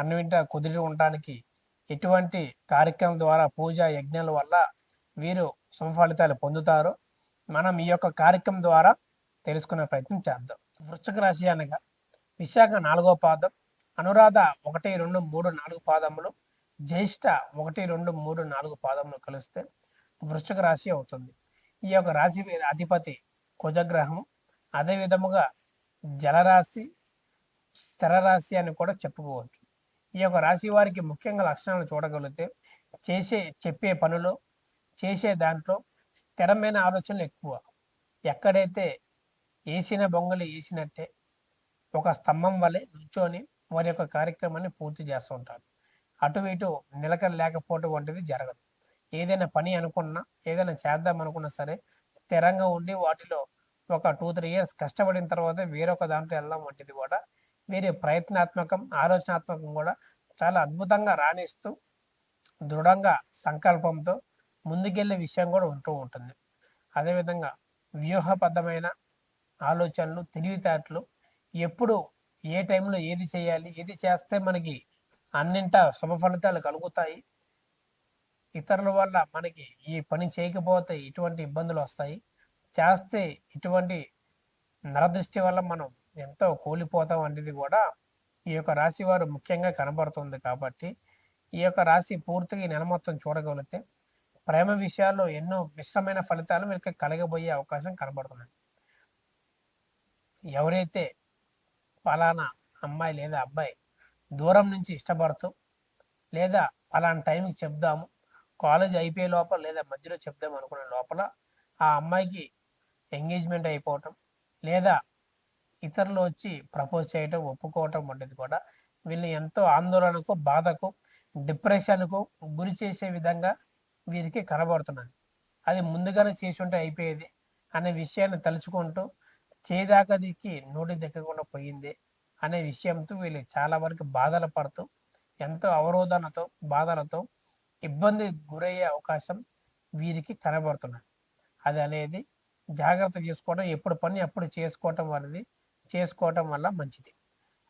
అన్నవింట కుదిరి ఉండటానికి ఎటువంటి కార్యక్రమం ద్వారా పూజ యజ్ఞాల వల్ల వీరు శుభ ఫలితాలు పొందుతారో మనం ఈ యొక్క కార్యక్రమం ద్వారా తెలుసుకునే ప్రయత్నం చేద్దాం. వృశ్చిక రాశి అనగా విశాఖ నాలుగో పాదం అనురాధ ఒకటి రెండు మూడు నాలుగు పాదములు జ్యేష్ఠ ఒకటి రెండు మూడు నాలుగు పాదములు కలిస్తే వృశ్చిక రాశి అవుతుంది. ఈ యొక్క రాశి అధిపతి కుజగ్రహం అదే విధముగా జలరాశి స్థిరరాశి అని కూడా చెప్పుకోవచ్చు. ఈ యొక్క రాశి వారికి ముఖ్యంగా లక్షణాలు చూడగలిగితే చేసే చెప్పే పనులు చేసే దాంట్లో స్థిరమైన ఆలోచనలు ఎక్కువ. ఎక్కడైతే వేసిన బొంగలు వేసినట్టే ఒక స్తంభం వలె నుంచొని వారి యొక్క కార్యక్రమాన్ని పూర్తి చేస్తూ ఉంటారు. అటు ఇటు నిలకడ లేకపోవటం వంటిది జరగదు. ఏదైనా పని అనుకున్నా ఏదైనా చేద్దాం అనుకున్నా సరే స్థిరంగా ఉండి వాటిలో ఒక టూ త్రీ ఇయర్స్ కష్టపడిన తర్వాత వేరొక దాంట్లో వెళ్ళడం వంటిది కూడా వీరి ప్రయత్నాత్మకం ఆలోచనాత్మకం కూడా చాలా అద్భుతంగా రాణిస్తూ దృఢంగా సంకల్పంతో ముందుకెళ్ళే విషయం కూడా ఉంటూ ఉంటుంది. అదేవిధంగా వ్యూహబద్ధమైన ఆలోచనలు తెలివితేటలు ఎప్పుడు ఏ టైంలో ఏది చేయాలి ఏది చేస్తే మనకి అన్నింట శుభ ఫలితాలు కలుగుతాయి. ఇతరుల వల్ల మనకి ఈ పని చేయకపోతే ఇటువంటి ఇబ్బందులు వస్తాయి. చేస్తే ఇటువంటి నరదృష్టి వల్ల మనం ఎంతో కోల్పోతాం అనేది కూడా ఈ యొక్క రాశి వారు ముఖ్యంగా కనబడుతుంది కాబట్టి ఈ యొక్క రాశి పూర్తిగా నెల మొత్తం చూడగలిగితే ప్రేమ విషయాల్లో ఎన్నో మిశ్రమైన ఫలితాలు మీరు కలగబోయే అవకాశం కనబడుతుంది. ఎవరైతే ఫలానా అమ్మాయి లేదా అబ్బాయి దూరం నుంచి ఇష్టపడుతూ లేదా ఫలానా టైంకి చెప్దాము కాలేజ్ అయిపోయే లోపల లేదా మధ్యలో చెప్దాం అనుకునే లోపల ఆ అమ్మాయికి ఎంగేజ్మెంట్ అయిపోవటం లేదా ఇతరులు వచ్చి ప్రపోజ్ చేయటం ఒప్పుకోవటం వంటిది కూడా వీళ్ళు ఎంతో ఆందోళనకు బాధకు డిప్రెషన్కు గురి చేసే విధంగా వీరికి కనబడుతున్నది. అది ముందుగానే చేసి ఉంటే అయిపోయేది అనే విషయాన్ని తలుచుకుంటూ చేదాకా దిక్కి నోటి దిక్కకుండా పోయింది అనే విషయంతో వీళ్ళు చాలా వరకు బాధలు పడుతూ ఎంతో అవరోధనతో బాధలతో ఇబ్బంది గురయ్యే అవకాశం వీరికి కనబడుతున్నది. అది అనేది జాగ్రత్త చేసుకోవడం ఎప్పుడు పని అప్పుడు చేసుకోవటం అనేది చేసుకోవటం వల్ల మంచిది.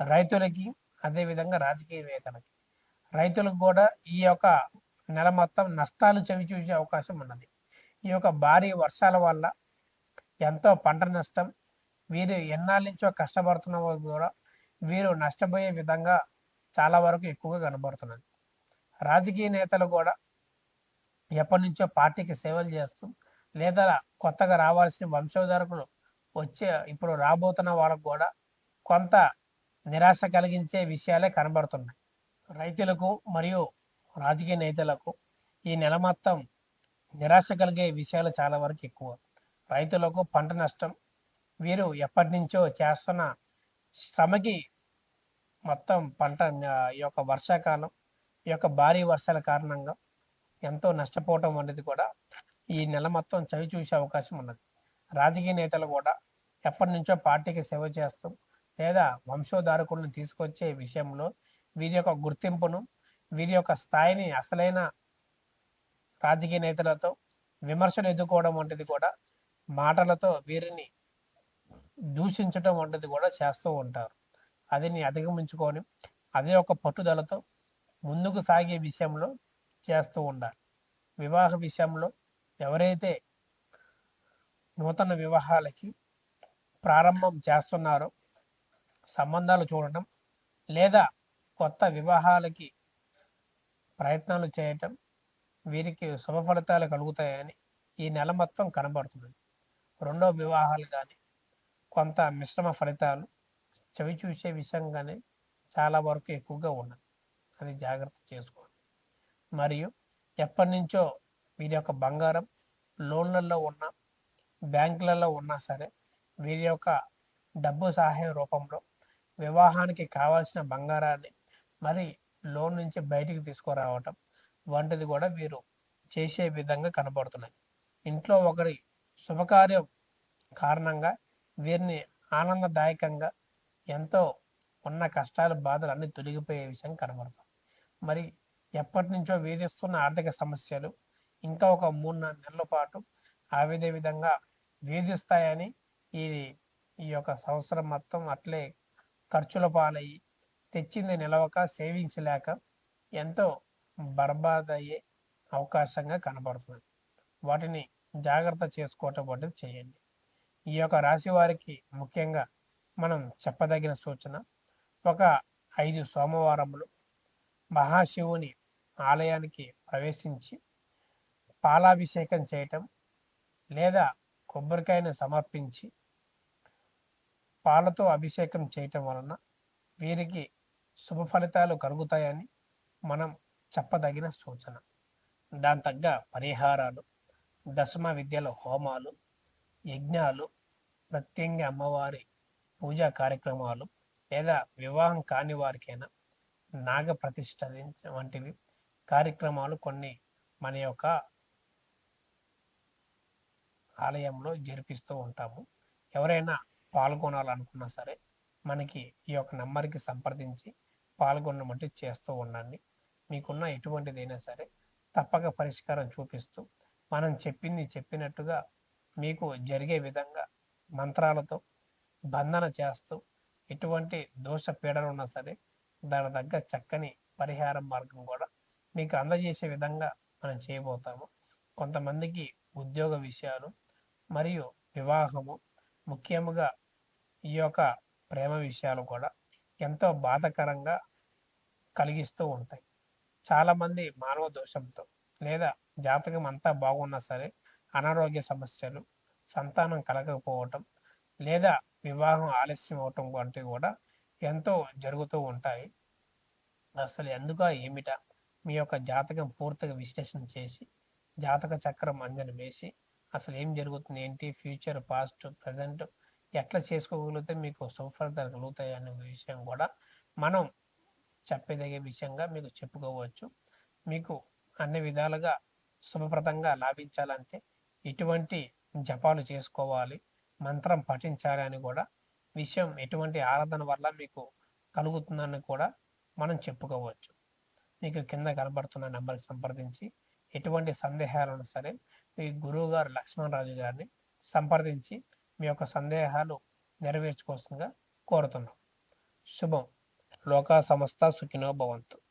రైతులకి అదేవిధంగా రాజకీయవేత్తలకి. రైతులకు కూడా ఈ యొక్క నెల మొత్తం నష్టాలు చవి చూసే అవకాశం ఉన్నది. ఈ యొక్క భారీ వర్షాల వల్ల ఎంతో పంట నష్టం వీరు ఎన్నాళ్ళ నుంచో కష్టపడుతున్న కూడా వీరు నష్టపోయే విధంగా చాలా వరకు ఎక్కువగా కనబడుతున్నది. రాజకీయ నేతలు కూడా ఎప్పటి నుంచో పార్టీకి సేవలు చేస్తూ లేదా కొత్తగా రావాల్సిన వంశోధారకులు వచ్చే ఇప్పుడు రాబోతున్న వాళ్ళకు కూడా కొంత నిరాశ కలిగించే విషయాలే కనబడుతున్నాయి. రైతులకు మరియు రాజకీయ నేతలకు ఈ నెల మొత్తం నిరాశ కలిగే విషయాలు చాలా వరకు ఎక్కువ. రైతులకు పంట నష్టం వీరు ఎప్పటి నుంచో చేస్తున్న శ్రమకి మొత్తం పంట ఈ యొక్క వర్షాకాలం ఈ యొక్క భారీ వర్షాల కారణంగా ఎంతో నష్టపోవటం అనేది కూడా ఈ నెల మొత్తం చవి చూసే అవకాశం ఉన్నది. రాజకీయ నేతలు కూడా ఎప్పటి నుంచో పార్టీకి సేవ చేస్తూ లేదా వంశోధారకులను తీసుకొచ్చే విషయంలో వీరి యొక్క గుర్తింపును వీరి యొక్క స్థాయిని అసలైన రాజకీయ నేతలతో విమర్శలు ఎదుర్కోవడం వంటిది కూడా మాటలతో వీరిని దూషించడం వంటిది కూడా చేస్తూ ఉంటారు. అదిని అధిగమించుకొని అదే ఒక పట్టుదలతో ముందుకు సాగే విషయంలో చేస్తూ ఉండాలి. వివాహ విషయంలో ఎవరైతే నూతన వివాహాలకి ప్రారంభం చేస్తున్నారో. సంబంధాలు చూడటం లేదా కొత్త వివాహాలకి ప్రయత్నాలు చేయటం వీరికి శుభ ఫలితాలు కలుగుతాయని ఈ నెల మొత్తం కనబడుతుంది రెండో వివాహాలు కానీ కొంత మిశ్రమ ఫలితాలు చవి చూసే విషయంగానే చాలా వరకు ఎక్కువగా ఉన్నది. అది జాగ్రత్త చేసుకోండి. మరియు ఎప్పటి నుంచో వీరి యొక్క బంగారం లోన్లలో ఉన్న బ్యాంకులలో ఉన్నా సరే వీరి యొక్క డబ్బు సహాయం రూపంలో వివాహానికి కావాల్సిన బంగారాన్ని మరి లోన్ నుంచి బయటికి తీసుకురావటం వంటిది కూడా వీరు చేసే విధంగా కనబడుతున్నాయి. ఇంట్లో ఒకరి శుభకార్యం కారణంగా వీరిని ఆనందదాయకంగా ఎంతో ఉన్న కష్టాలు బాధలు అన్ని తొలగిపోయే విషయం కనబడుతుంది. మరి ఎప్పటి నుంచో వేధిస్తున్న ఆర్థిక సమస్యలు ఇంకా ఒక మూడు నాలుగు నెలల పాటు ఆ విధే విధంగా వేధిస్తాయని ఈ ఈ యొక్క సంవత్సరం మొత్తం అట్లే ఖర్చుల పాలయ్యి తెచ్చింది నిలవక సేవింగ్స్ లేక ఎంతో బర్బాద్ అయ్యే అవకాశంగా కనబడుతుంది వాటిని జాగ్రత్త చేసుకోవటం వంటిది చేయండి. ఈ యొక్క రాశి వారికి ముఖ్యంగా మనం చెప్పదగిన సూచన ఒక ఐదు సోమవారములు మహాశివుని ఆలయానికి ప్రవేశించి పాలాభిషేకం చేయటం లేదా కొబ్బరికాయను సమర్పించి పాలతో అభిషేకం చేయటం వలన వీరికి శుభ ఫలితాలు కలుగుతాయని మనం చెప్పదగిన సూచన. దాని తగ్గ పరిహారాలు దశమ విద్యల హోమాలు యజ్ఞాలు ప్రత్యంగ అమ్మవారి పూజా కార్యక్రమాలు లేదా వివాహం కాని వారికైనా నాగ ప్రతిష్ట వంటివి కార్యక్రమాలు కొన్ని మన యొక్క ఆలయంలో జరిపిస్తూ ఉంటాము. ఎవరైనా పాల్గొనాలనుకున్నా సరే మనకి ఈ యొక్క నెంబర్కి సంప్రదించి పాల్గొనమంటే చేస్తూ ఉండండి. మీకున్న ఎటువంటిదైనా సరే తప్పక పరిష్కారం చూపిస్తూ మనం చెప్పింది చెప్పినట్టుగా మీకు జరిగే విధంగా మంత్రాలతో బంధన చేస్తూ ఎటువంటి దోష పీడలు ఉన్నా సరే దాని తగ్గ చక్కని పరిహార మార్గం కూడా మీకు అందజేసే విధంగా మనం చేయబోతాము. కొంతమందికి ఉద్యోగ విషయాలు మరియు వివాహము ముఖ్యముగా ఈ యొక్క ప్రేమ విషయాలు కూడా ఎంతో బాధకరంగా కలిగిస్తూ ఉంటాయి. చాలామంది మానవ దోషంతో లేదా జాతకం అంతా బాగున్నా సరే అనారోగ్య సమస్యలు సంతానం కలగకపోవటం లేదా వివాహం ఆలస్యం అవటం వంటివి కూడా ఎంతో జరుగుతూ ఉంటాయి. అసలు ఎందుక ఏమిట? మీ యొక్క జాతకం పూర్తిగా విశ్లేషణ చేసి జాతక చక్రం అంజన వేసి అసలు ఏం జరుగుతుంది ఏంటి? ఫ్యూచర్ పాస్ట్ ప్రజెంట్ ఎట్లా చేసుకోగలిగితే మీకు సుఫలితాలు కలుగుతాయి అనే విషయం కూడా మనం చెప్పదగే విషయంగా మీకు చెప్పుకోవచ్చు. మీకు అన్ని విధాలుగా శుభప్రదంగా లాభించాలంటే ఎటువంటి జపాలు చేసుకోవాలి మంత్రం పఠించాలి అని కూడా విషయం ఎటువంటి ఆరాధన వల్ల మీకు కలుగుతుందని కూడా మనం చెప్పుకోవచ్చు. మీకు కింద కనబడుతున్న నెంబర్కి సంప్రదించి ఎటువంటి సందేహాలను సరే మీ గురువు గారు లక్ష్మణరాజు గారిని సంప్రదించి మీ యొక్క సందేహాలు నెరవేర్చుకోవాల్సిందిగా కోరుతున్నాం. శుభం. లోకా సంస్థ సుఖినో భవంతు.